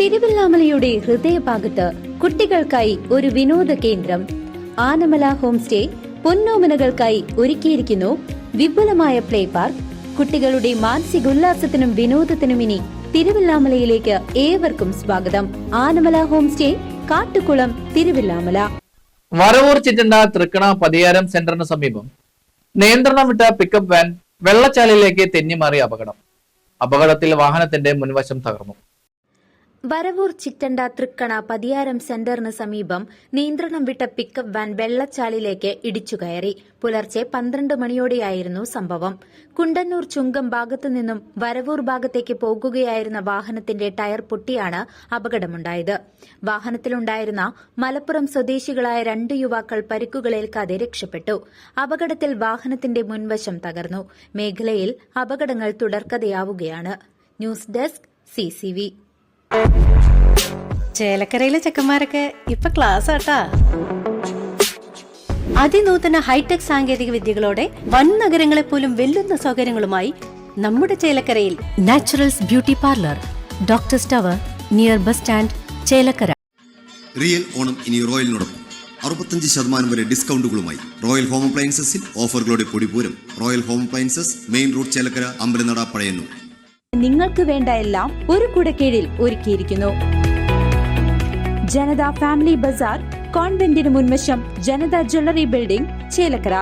തിരുവല്ലാമലയുടെ ഹൃദയഭാഗത്ത് കുട്ടികൾക്കായി ഒരു വിനോദ കേന്ദ്രം. ആനമല ഹോം സ്റ്റേ പൊന്നോമനകൾക്കായി ഒരുക്കിയിരിക്കുന്നു. വിപുലമായ പ്ലേ പാർക്ക്. കുട്ടികളുടെ മാനസിക ഉല്ലാസത്തിനും വിനോദത്തിനും ഇനി തിരുവല്ലാമലയിലേക്ക് ഏവർക്കും സ്വാഗതം. Anamala home stay Kattukulam Thiruvallamala. Varavoor Chittanda Thrikkana Pathiyaram സെന്ററിന് സമീപം നിയന്ത്രണം വിട്ട പിക്കപ്പ് വാൻ വെള്ളച്ചാലിലേക്ക് തെന്നിമാറിയ അപകടം. അപകടത്തിൽ വാഹനത്തിന്റെ മുൻവശം തകർന്നു. വരവൂർ ചിറ്റണ്ട തൃക്കണ പതിയാരം സെന്ററിന് സമീപം നിയന്ത്രണം വിട്ട പിക്കപ്പ് വാൻ വെള്ളച്ചാലിലേക്ക് ഇടിച്ചുകയറി പുലർച്ചെ പന്ത്രണ്ട് മണിയോടെയായിരുന്നു സംഭവം. കുണ്ടന്നൂർ ചുങ്കം ഭാഗത്തു നിന്നും വരവൂർ ഭാഗത്തേക്ക് പോകുകയായിരുന്ന വാഹനത്തിന്റെ ടയർ പൊട്ടിയാണ് അപകടമുണ്ടായത്. വാഹനത്തിലുണ്ടായിരുന്ന മലപ്പുറം സ്വദേശികളായ രണ്ട് യുവാക്കൾ പരിക്കുകളേൽക്കാതെ രക്ഷപ്പെട്ടു. അപകടത്തിൽ വാഹനത്തിന്റെ മുൻവശം തകർന്നു. മേഖലയിൽ അപകടങ്ങൾ തുടർക്കഥയാവുകയാണ്. ന്യൂസ് ഡെസ്ക് സിസിവി ചേലക്കരയിലെ ചെക്കന്മാരൊക്കെ ഇപ്പൊ ക്ലാസ് ആട്ടാ. അതിനൂതന ഹൈടെക് സാങ്കേതിക വിദ്യകളോടെ വൻ നഗരങ്ങളെ പോലും വെല്ലുന്ന സൗകര്യങ്ങളുമായി നമ്മുടെ ചേലക്കരയിൽ naturals beauty parlour doctor tower near bus stand Chelakkara. Real Onam ഇനി റോയലിനോടൊപ്പം. അറുപത്തഞ്ച് ശതമാനം വരെ ഡിസ്കൗണ്ടുകളുമായി റോയൽ ഹോം അപ്ലയൻസസിൽ ഓഫറുകളുടെ പൊടിപൂരം. Royal home appliances main road Chelakkara Ambalanada Pazhayannur. നിങ്ങൾക്ക് വേണ്ട എല്ലാം ഒരു കുടക്കീഴിൽ ഒരുക്കിയിരിക്കുന്നു. ജനത ഫാമിലി ബസാർ കോൺവെന്റിന് മുൻവശം ജനത ജ്വല്ലറി ബിൽഡിംഗ് ചേലക്കര.